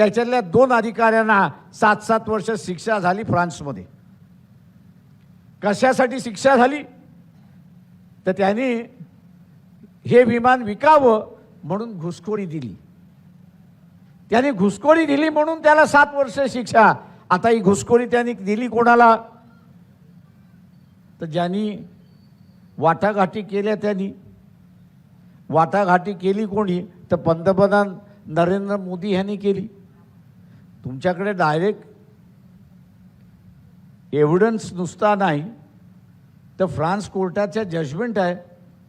त्याच्यातल्या दोन अधिकाऱ्यांना सात सात वर्ष शिक्षा झाली फ्रान्समध्ये. कशासाठी शिक्षा झाली? तर त्यांनी हे विमान विकावं म्हणून घुसखोरी दिली. त्याने घुसखोरी दिली म्हणून त्याला सात वर्ष शिक्षा. आता ही घुसखोरी त्यांनी दिली कोणाला? तर ज्यांनी वाटाघाटी केल्या त्यांनी. वाटाघाटी केली कोणी? तर पंतप्रधान नरेंद्र मोदी यांनी केली. तुमच्याकडे डायरेक्ट एव्हिडन्स नुसता नाही तर फ्रान्स कोर्टाच्या जजमेंट आहे.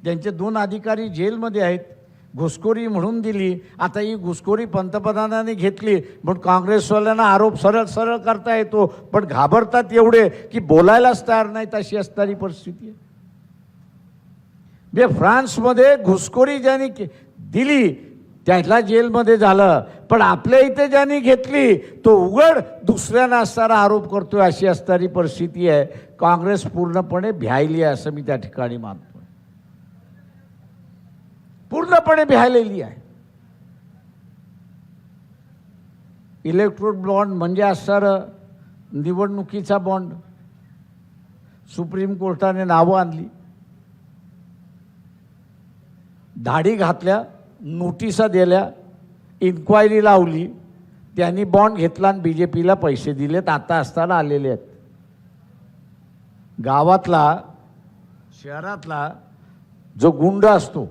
त्यांचे दोन अधिकारी जेलमध्ये आहेत घुसखोरी म्हणून दिली. आता ही घुसखोरी पंतप्रधानांनी घेतली पण काँग्रेसवाल्यांना आरोप सरळ सरळ करता येतो. पण घाबरतात एवढे की बोलायलाच तयार नाहीत अशी असणारी परिस्थिती आहे. म्हणजे फ्रान्समध्ये घुसखोरी ज्यांनी दिली त्याला जेलमध्ये झालं. पण आपल्या इथे ज्यांनी घेतली तो उघड दुसऱ्यांना असणारा आरोप करतोय अशी असणारी परिस्थिती आहे. काँग्रेस पूर्णपणे भ्यायली आहे असं मी त्या ठिकाणी मानतो पूर्णपणे भ्यायलेली आहे. इलेक्ट्रोड बॉन्ड म्हणजे असणारं निवडणुकीचा बॉन्ड सुप्रीम कोर्टाने नावं आणली. धाडी घातल्या. नोटिसा दिल्या इन्क्वायरी लावली त्यांनी बॉन्ड घेतला आणि बी जे पीला पैसे दिलेत आता असताना आलेले आहेत. गावातला शहरातला जो गुंड असतो